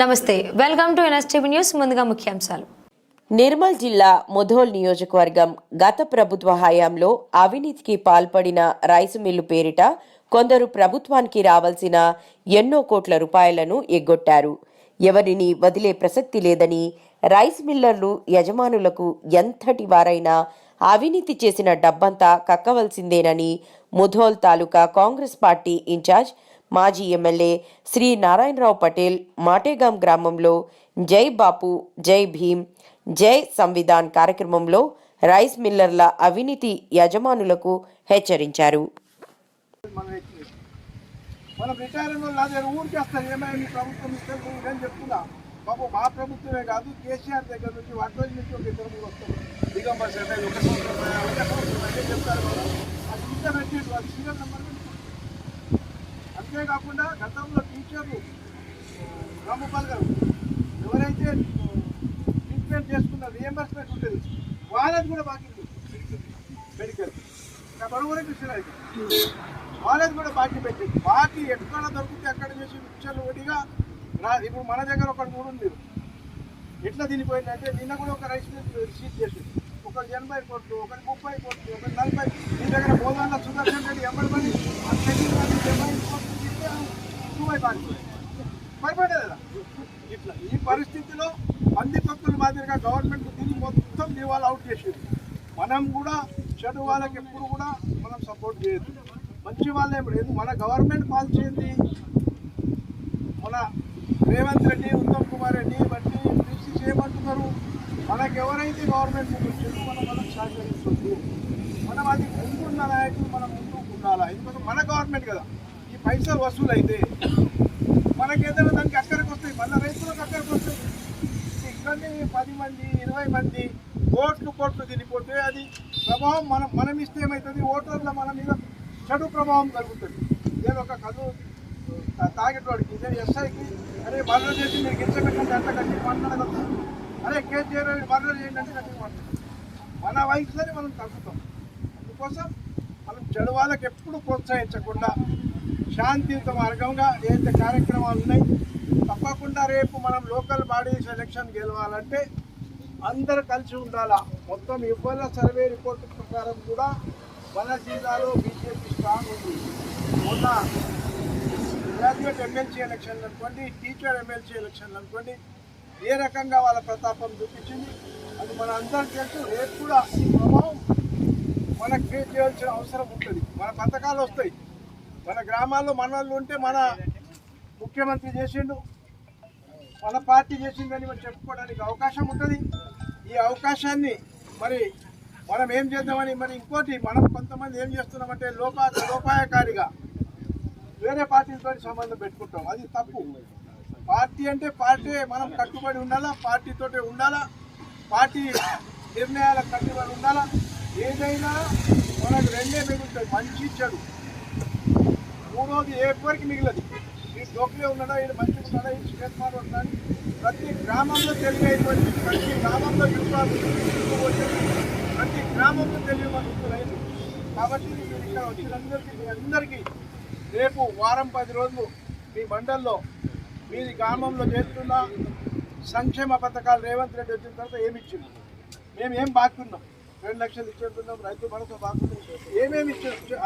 నమస్తే welcome to NSTV news ముందుగా ముఖ్యాంశాలు. నిర్మల్ జిల్లా ముధోల్ నియోజకవర్గం గత ప్రభుత్వ హయాంలో అవినీతికి పాల్పడిన రైసు మిల్లు పేరిట కొందరు ప్రభుత్వానికి రావాల్సిన ఎన్నో కోట్ల రూపాయలను ఎగ్గొట్టారు. ఎవరిని వదిలే ప్రసక్తి లేదని రైస్ మిల్లర్లు యజమానులకు ఎంతటి వారైనా అవినీతి చేసిన డబ్బంతా కక్కవలసిందేనని Mudhol taluka Congress party in charge మాజీ ఎమ్మెల్యే శ్రీ నారాయణరావు పటేల్ మాటేగాం గ్రామంలో జై బాపు జై భీమ్ జై సంవిధాన్ కార్యక్రమంలో రైస్ మిల్లర్ల అవినీతి యజమానులకు హెచ్చరించారు. మనం రిటైర్ ఊరికి వస్తారు ఏమైనా ప్రభుత్వం ఇస్తే చెప్తున్నా? బాబు మా ప్రభుత్వమే కాదు కేసీఆర్ దగ్గర నుంచి వడ్రోజు నుంచి ఒక ఇద్దరు మూడు వస్తారు దిగంబర్ సెట్ ఒక సంవత్సరం అయ్యా, చెప్తారు కదా అది ఇంత పెట్టేది సీరియల్ నెంబర్ అంతేకాకుండా గతంలో టీచర్లు రామగోపాల్ గారు ఎవరైతే ట్రీట్మెంట్ చేసుకున్న రియంబర్స్మెంట్ ఉంటుంది వాళ్ళది కూడా బాకీ మెడికల్ మెడికల్ బరువురే కృష్ణరాజు వాళ్ళది కూడా బాకీ పెట్టింది. బాకీ ఎక్కడ దొరికితే అక్కడ చేసి పిక్చర్లు ఒకటిగా రా ఇప్పుడు మన దగ్గర ఒకటి కూడా ఉంది. ఎట్లా తినిపోయిందంటే నిన్న కూడా ఒక రైస్ మిల్ రిసీవ్ చేసింది. ఒకటి ఎనభై కోట్లు ఒకటి ముప్పై కోట్లు ఒకటి నలభై కోట్లు. మాదిరిగా గవర్నమెంట్ దీన్ని మొత్తం దివాళ అవుట్ చేసేది. మనం కూడా చెడు వాళ్ళకి ఎప్పుడు కూడా మనం సపోర్ట్ చేయొద్దు. మంచి వాళ్ళే లేదు మన గవర్నమెంట్ పాలసీ మన రేవంత్ రెడ్డి ఉత్తమ్ కుమార్ రెడ్డి బట్టి పిసిసి ఏమంటున్నారు మనకు ఎవరైతే గవర్నమెంట్ ముందు మనం మనం సహకరిస్తుంది. మనం అది ముందున్న నాయకులు మనం ముందు ఉండాలా? ఎందుకంటే మన గవర్నమెంట్ కదా. ఈ పైసలు వసూలు అయితే మనకి దానికి అక్కడికి వస్తాయి. మళ్ళీ రైతులకు అక్కడికి వస్తాయి. ఇక్కడనే పది మంది ఇరవై మంది కోట్లు కోట్లు తినిపోతే అది ప్రభావం మనం మనం ఇస్తే ఏమవుతుంది ఓటర్ల మన మీద చెడు ప్రభావం కలుగుతుంది. నేను ఒక కథ తాగేటోడికి నేను ఎస్ఐకి అరే మర్డర్ చేసి మీరు గిచ్చబెట్టండి అంత కట్టి మాట్లాడగలుగుతాం అరే కేసీఆర్ మర్డర్ చేయండి అంటే కట్టి మాట్లాడతాం మన వయసులోనే మనం తగ్గుతాం. అందుకోసం మనం చెడు వాళ్ళకి ఎప్పుడు ప్రోత్సహించకుండా శాంతియుత మార్గంగా ఏదైతే కార్యక్రమాలు ఉన్నాయి తప్పకుండా రేపు మనం లోకల్ బాడీస్ ఎలక్షన్ గెలవాలంటే అందరు కలిసి ఉండాలా? మొత్తం ఇవ్వాల సర్వే రిపోర్ట్ ప్రకారం కూడా మన జిల్లాలో బీజేపీ స్ట్రాంగ్ ఉంది. మొన్న గ్రాడ్యుయేట్ ఎమ్మెల్సీ ఎలక్షన్లు అనుకోండి టీచర్ ఎమ్మెల్సీ ఎలక్షన్లు అనుకోండి ఏ రకంగా వాళ్ళ ప్రతాపం చూపించింది? అది మన అందరికీ తెలుసు. రేపు కూడా ఈ ప్రభావం మనకు క్రియేట్ చేయాల్సిన అవసరం ఉంటుంది. మన పథకాలు వస్తాయి. మన గ్రామాల్లో మన ఉంటే మన ముఖ్యమంత్రి చేసిండు మన పార్టీ చేసిందని మనం చెప్పుకోవడానికి అవకాశం ఉంటుంది. ఈ అవకాశాన్ని మరి మనం ఏం చేద్దామని మరి ఇంకోటి మనం కొంతమంది ఏం చేస్తున్నామంటే లోపా లోపాయకారిగా వేరే పార్టీలతో సంబంధం పెట్టుకుంటాం. అది తప్పు. పార్టీ అంటే పార్టీ మనం కట్టుబడి ఉండాలా పార్టీతో ఉండాలా పార్టీ నిర్ణయాలకు కట్టుబడి ఉండాలా ఏదైనా మనకు రెండే మిగులుతుంది మంచి చెడు. మూడోది ఏ ఎవరికి మిగిలదు. లోకలే ఉన్నాడా? ఈయన మంచి ఉన్నాడా? ఈ స్టేట్ మాట ఉన్నాడు? ప్రతి గ్రామంలో తెలివి ప్రతి గ్రామంలో యువకులు ప్రతి గ్రామంలో తెలివి మనుషులైంది కాబట్టి మీరు ఇక్కడ వచ్చినందరికీ మీ అందరికీ రేపు వారం పది రోజులు మీ మండల్లో మీ గ్రామంలో చేస్తున్న సంక్షేమ పథకాలు రేవంత్ రెడ్డి వచ్చిన తర్వాత ఏమి ఇచ్చింది మేము ఏం బాగున్నాం రెండు లక్షలు ఇచ్చేస్తున్నాం రైతు భరోసా బాగున్నాం ఏమేమి ఇచ్చే